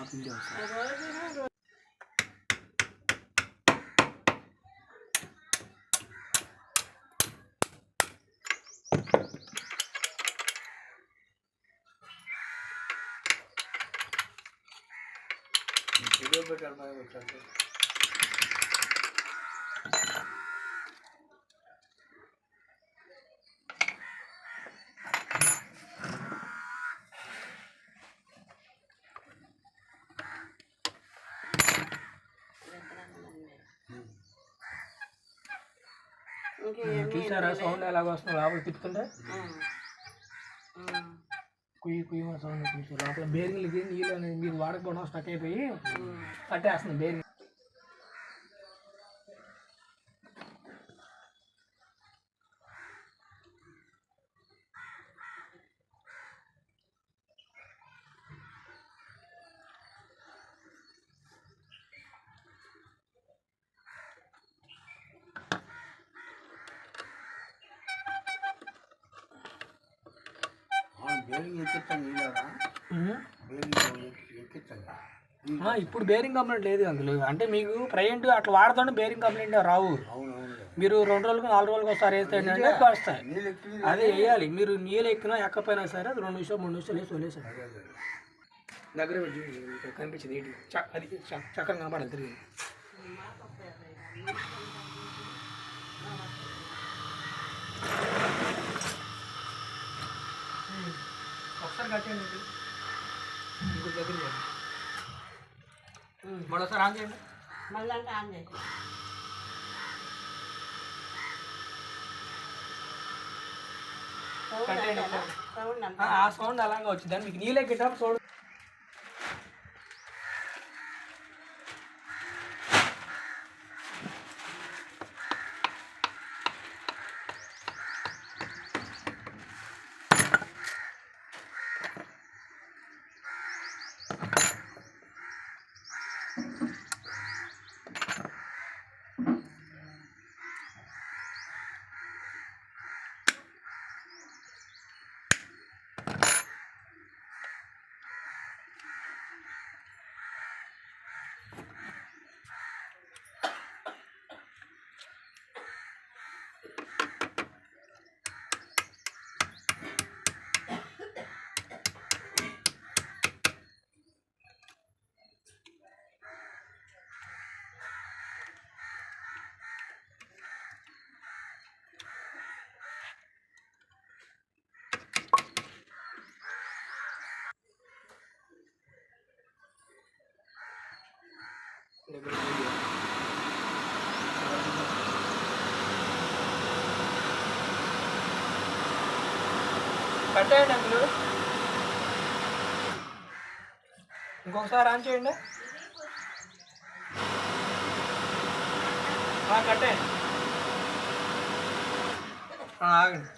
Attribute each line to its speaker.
Speaker 1: Video होता
Speaker 2: है video पे करना है
Speaker 1: చూసారా? సౌండ్ ఎలాగ వస్తుంది లోపల తిప్పుతుంటే? కుయ్యి కుయ్యి సౌండ్ కొంచెం లోపల బేరింగ్లకి నీళ్ళు అనేది మీరు వాడకపోవడం స్టక్ అయిపోయి పట్టేస్తుంది బేరింగ్.
Speaker 2: బేరింగ్ ఎక్కిస్తాను
Speaker 1: ఇప్పుడు బేరింగ్ కంప్లైంట్ లేదు అందులో. అంటే మీకు ప్రజెంట్ అట్లా వాడుతుంటే బేరింగ్ కంప్లైంట్ రావు. మీరు రెండు రోజులకు నాలుగు రోజులకు ఒకసారి వేస్తే ఏంటంటే వస్తాయి అదే వేయాలి. మీరు నీళ్ళు ఎక్కినా ఎక్కపోయినా సరే అది రెండు నిమిషాలు మూడు నిమిషాలు వేసి వదిలేసారు దగ్గర కనిపించింది. ఏంటి అది కనపడాలి తిరిగి. కట్టేయండి ఇది. ఇంకో దగ్గర చేయండి. మరోసారి ఆన్ చేయండి
Speaker 3: మళ్ళీ అంటే ఆన్ సౌండ్. సౌండ్
Speaker 1: ఆ, సౌండ్ అలాగే వచ్చింది మీకు నీళ్ళు ఎక్కేటప్పుడు చూడు Thank you. కట్టేయండి అందులో ఇంకొకసారి ఆన్ చేయండి. కట్టేయండి. ఆగండి.